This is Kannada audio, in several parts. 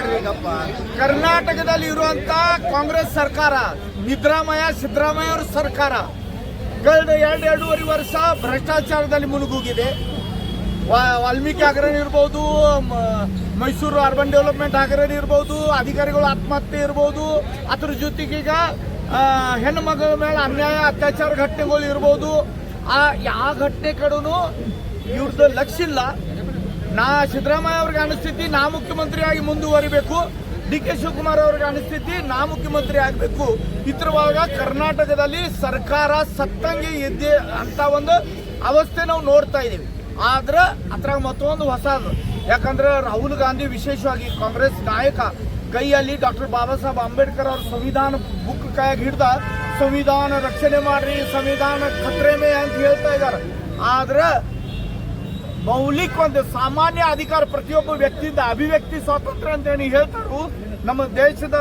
ಮಾತಾಡ್ರಿ ಈಗಪ್ಪ ಕರ್ನಾಟಕದಲ್ಲಿ ಇರುವಂತ ಕಾಂಗ್ರೆಸ್ ಸರ್ಕಾರ ನಿದ್ರಾಮಯ ಸಿದ್ದರಾಮಯ್ಯ ಅವರ ಸರ್ಕಾರ ಕಳೆದ ಎರಡು, ಎರಡೂವರೆ ವರ್ಷ ಭ್ರಷ್ಟಾಚಾರದಲ್ಲಿ ಮುಳುಗೋಗಿದೆ. ವಾಲ್ಮೀಕಿ ಹಗರಣ ಇರ್ಬೋದು ಮೈಸೂರು ಅರ್ಬನ್ ಡೆವಲಪ್ಮೆಂಟ್ ಹಗರಣ ಇರ್ಬೋದು, ಅಧಿಕಾರಿಗಳು ಆತ್ಮಹತ್ಯೆ ಇರ್ಬೋದು, ಅದ್ರ ಜೊತೆಗೆ ಈಗ ಹೆಣ್ಣು ಮಗಳ ಮೇಲೆ ಅನ್ಯಾಯ, ಅತ್ಯಾಚಾರ ಘಟನೆಗಳು ಇರ್ಬೋದು. ಆ, ಯಾವ ಘಟನೆ ಕಡೂ ಇವ್ರದ್ದು ಲಕ್ಷ ಇಲ್ಲ ನಾ ಸಿದ್ದರಾಮಯ್ಯ ಅವ್ರಿಗೆ ಅನಿಸ್ತೈತಿ ನಾ ಮುಖ್ಯಮಂತ್ರಿಯಾಗಿ ಮುಂದುವರಿಬೇಕು. ಡಿ ಕೆ ಶಿವಕುಮಾರ್ ಅವ್ರಿಗೆ ಅನಿಸ್ತೈತಿ ನಾ ಮುಖ್ಯಮಂತ್ರಿ ಆಗಬೇಕು. ಇದ್ರವಾಗ ಕರ್ನಾಟಕದಲ್ಲಿ ಸರ್ಕಾರ ಸತ್ತಂಗೆ ಎದ್ದೆ ಅಂತ ಒಂದು ಅವಸ್ಥೆ ನಾವು ನೋಡ್ತಾ ಇದ್ದೀವಿ. ಆದ್ರೆ ಅದ್ರಾಗ ಮತ್ತೊಂದು ಹೊಸದು. ಯಾಕಂದ್ರೆ ರಾಹುಲ್ ಗಾಂಧಿ ವಿಶೇಷವಾಗಿ ಕಾಂಗ್ರೆಸ್ ನಾಯಕ, ಕೈಯಲ್ಲಿ ಡಾಕ್ಟರ್ ಬಾಬಾ ಸಾಹೇಬ್ ಅಂಬೇಡ್ಕರ್ ಅವ್ರ ಸಂವಿಧಾನ ಬುಕ್ ಕೈಯಾಗಿ ಹಿಡ್ದ, ಸಂವಿಧಾನ ರಕ್ಷಣೆ ಮಾಡ್ರಿ, ಸಂವಿಧಾನ ಖತ್ರೆಮೆ ಅಂತ ಹೇಳ್ತಾ ಇದ್ದಾರೆ. ಆದ್ರೆ ಮೌಲಿಕ ಒಂದು ಸಾಮಾನ್ಯ ಅಧಿಕಾರ ಪ್ರತಿಯೊಬ್ಬ ವ್ಯಕ್ತಿಯಿಂದ ಅಭಿವ್ಯಕ್ತಿ ಸ್ವಾತಂತ್ರ್ಯ ಅಂತ ಏನು ಹೇಳ್ತಾರೋ. ನಮ್ಮ ದೇಶದ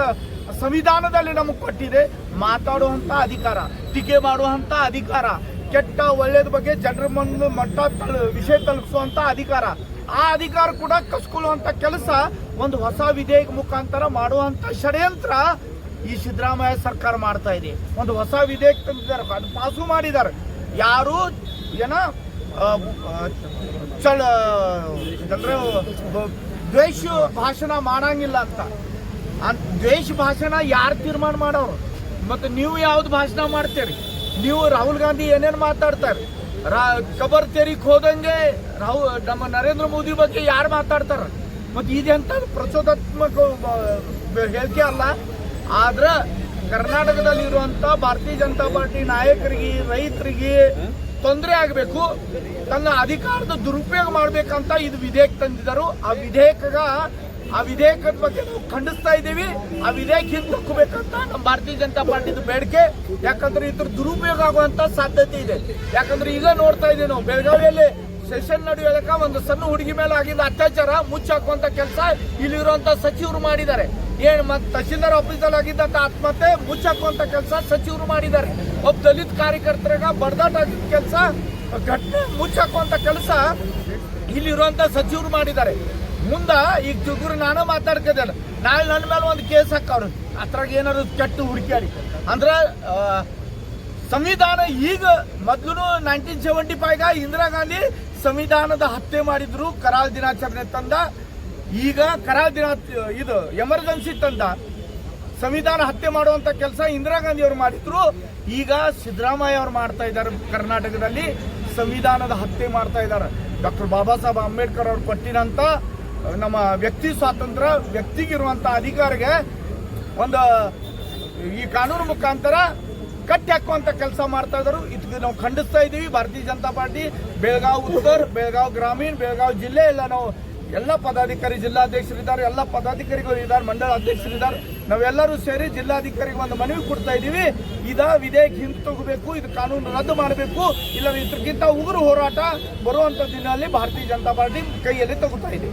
ಸಂವಿಧಾನದಲ್ಲಿ ನಮಗೆ ಕೊಟ್ಟಿದೆ ಮಾತಾಡುವಂತ ಅಧಿಕಾರ, ಟೀಕೆ ಮಾಡುವಂತ ಅಧಿಕಾರ, ಕೆಟ್ಟ ಒಳ್ಳೆಯದ ಬಗ್ಗೆ ಜನರ ಮುಂದೆ ಮಟ್ಟ ವಿಷಯ ತಲುಪಿಸುವಂತ ಅಧಿಕಾರ. ಆ ಅಧಿಕಾರ ಕೂಡ ಕಸ್ಕೊಳ್ಳುವಂತ ಕೆಲಸ ಒಂದು ಹೊಸ ವಿಧೇಯಕ ಮುಖಾಂತರ ಮಾಡುವಂತ ಷಡ್ಯಂತ್ರ ಈ ಸಿದ್ದರಾಮಯ್ಯ ಸರ್ಕಾರ ಮಾಡ್ತಾ ಇದೆ. ಒಂದು ಹೊಸ ವಿಧೇಯಕ ತಂದಿದ್ದಾರೆ, ಅದು ಪಾಸು ಮಾಡಿದ್ದಾರೆ. ಯಾರು ಏನ ಚಳ ಅಂದ್ರೆ ದ್ವೇಷ ಭಾಷಣ ಮಾಡಂಗಿಲ್ಲ ಅಂತ. ದ್ವೇಷ ಭಾಷಣ ಯಾರು ತೀರ್ಮಾನ ಮಾಡೋರು? ಮತ್ತು ನೀವು ಯಾವ್ದು ಭಾಷಣ ಮಾಡ್ತೀರಿ? ನೀವು ರಾಹುಲ್ ಗಾಂಧಿ ಏನೇನು ಮಾತಾಡ್ತಾರೆ? ರಾ ಕಬರ್ ತೆರಿಗೆ ಹೋದಂಗೆ ರಾಹುಲ್ ನಮ್ಮ ನರೇಂದ್ರ ಮೋದಿ ಬಗ್ಗೆ ಯಾರು ಮಾತಾಡ್ತಾರೆ? ಮತ್ತೆ ಇದೆಂತ ಪ್ರಚೋದಾತ್ಮಕ ಹೇಳಿಕೆ ಅಲ್ಲ. ಆದ್ರೆ ಕರ್ನಾಟಕದಲ್ಲಿ ಇರುವಂಥ ಭಾರತೀಯ ಜನತಾ ಪಾರ್ಟಿ ನಾಯಕರಿಗೆ, ರೈತರಿಗೆ ತೊಂದರೆ ಆಗಬೇಕು, ತನ್ನ ಅಧಿಕಾರದ ದುರುಪಯೋಗ ಮಾಡಬೇಕಂತ ಇದು ವಿಧೇಯಕ ತಂದಿದ್ದರು. ಆ ವಿಧೇಯಕಗ, ಆ ವಿಧೇಯಕದ ಬಗ್ಗೆ ನಾವು ಖಂಡಿಸ್ತಾ ಇದ್ದೀವಿ. ಆ ವಿಧೇಯಕ ಹಿಂದಕ್ಕಬೇಕಂತ ನಮ್ಮ ಭಾರತೀಯ ಜನತಾ ಪಾರ್ಟಿದು ಬೇಡಿಕೆ. ಯಾಕಂದ್ರೆ ಇದ್ರ ದುರುಪಯೋಗ ಆಗುವಂತ ಸಾಧ್ಯತೆ ಇದೆ. ಯಾಕಂದ್ರೆ ಈಗ ನೋಡ್ತಾ ಇದ್ದೀವಿ ನಾವು, ಬೆಳಗಾವಿಯಲ್ಲಿ ಸೆಷನ್ ನಡೆಯೋದಕ್ಕ ಒಂದು ಸಣ್ಣ ಹುಡುಗಿ ಮೇಲೆ ಆಗಿದ್ದ ಅತ್ಯಾಚಾರ, ಮುಚ್ಚಾಕುವಂತ ಕೆಲಸ ಇಲ್ಲಿರುವಂತ ಸಚಿವರು ಮಾಡಿದ್ದಾರೆ. ಏನ್ ಮತ್ ತಹಶೀಲ್ದಾರ್ ಆಫೀಸಲ್ಲಿ ಆಗಿದ್ದಂಥ ಆತ್ಮಹತ್ಯೆ ಮುಚ್ಚಾಕುವಂಥ ಕೆಲಸ ಸಚಿವರು ಮಾಡಿದ್ದಾರೆ. ಒಬ್ಬ ದಲಿತ ಕಾರ್ಯಕರ್ತರಾಗ ಬಡದಾಟ ಆಗಿದ್ದ ಕೆಲಸ, ಘಟನೆ ಮುಚ್ಚಾಕುವಂಥ ಕೆಲಸ ಇಲ್ಲಿರುವಂಥ ಸಚಿವರು ಮಾಡಿದ್ದಾರೆ. ಮುಂದೆ ಈಗ ಚುಗುರು ನಾನು ಮಾತಾಡ್ತಿದ್ದೇನೆ ನಾಳೆ ನನ್ನ ಮೇಲೆ ಒಂದು ಕೇಸ್ ಹಾಕವ್ರು ಅದ್ರಾಗ ಏನಾದ್ರು ಕೆಟ್ಟು ಹುಡುಕ್ಯಾಡಿ ಅಂದ್ರೆ ಸಂವಿಧಾನ ಈಗ ಮೊದಲು ನೈನ್ಟೀನ್ ಸೆವೆಂಟಿ ಫೈವ್ಗ ಇಂದಿರಾ ಗಾಂಧಿ ಸಂವಿಧಾನದ ಹತ್ಯೆ ಮಾಡಿದ್ರು, ಕರಾಳ ದಿನಾಚರಣೆ ತಂದ. ಈಗ ಕರಾಳ ದಿನ ಇದು ಎಮರ್ಜೆನ್ಸಿ ತಂದ ಸಂವಿಧಾನ ಹತ್ಯೆ ಮಾಡುವಂತ ಕೆಲಸ ಇಂದಿರಾ ಗಾಂಧಿ ಅವರು ಮಾಡಿದ್ರು. ಈಗ ಸಿದ್ದರಾಮಯ್ಯ ಅವರು ಮಾಡ್ತಾ ಇದ್ದಾರೆ ಕರ್ನಾಟಕದಲ್ಲಿ ಸಂವಿಧಾನದ ಹತ್ಯೆ ಮಾಡ್ತಾ ಇದ್ದಾರೆ. ಡಾಕ್ಟರ್ ಬಾಬಾ ಸಾಹೇಬ್ ಅಂಬೇಡ್ಕರ್ ಅವರು ಕೊಟ್ಟಿನಂತ ನಮ್ಮ ವ್ಯಕ್ತಿ ಸ್ವಾತಂತ್ರ್ಯ, ವ್ಯಕ್ತಿಗಿರುವಂತ ಅಧಿಕಾರಿಗೆ ಒಂದು ಈ ಕಾನೂನು ಮುಖಾಂತರ ಕಟ್ಟಿ ಹಾಕುವಂತ ಕೆಲಸ ಮಾಡ್ತಾ ಇದ್ರು ಇದಕ್ಕೆ ನಾವು ಖಂಡಿಸ್ತಾ ಇದ್ದೀವಿ ಭಾರತೀಯ ಜನತಾ ಪಾರ್ಟಿ, ಬೆಳಗಾವ್ ಉತ್ತರ, ಬೆಳಗಾವ್ ಗ್ರಾಮೀಣ, ಬೆಳಗಾವ್ ಜಿಲ್ಲೆ ಎಲ್ಲ ನಾವು ಎಲ್ಲ ಪದಾಧಿಕಾರಿ ಜಿಲ್ಲಾಧ್ಯಕ್ಷರಿದ್ದಾರೆ, ಎಲ್ಲ ಪದಾಧಿಕಾರಿಗಳು ಇದ್ದಾರೆ ಮಂಡಳ ಅಧ್ಯಕ್ಷರಿದ್ದಾರೆ. ನಾವೆಲ್ಲರೂ ಸೇರಿ ಜಿಲ್ಲಾಧಿಕಾರಿಗೆ ಒಂದು ಮನವಿ ಕೊಡ್ತಾ ಇದ್ದೀವಿ. ಇದ ವಿಧೇಯಕ ಹಿಂತೋಗಬೇಕು, ಇದು ಕಾನೂನು ರದ್ದು ಮಾಡಬೇಕು. ಇಲ್ಲ ಇದಕ್ಕಿಂತ ಉಗುರು ಹೋರಾಟ ಬರುವಂತ ದಿನದಲ್ಲಿ ಭಾರತೀಯ ಜನತಾ ಪಾರ್ಟಿ ಕೈಯಲ್ಲಿ ತಗೋತಾ ಇದೆ.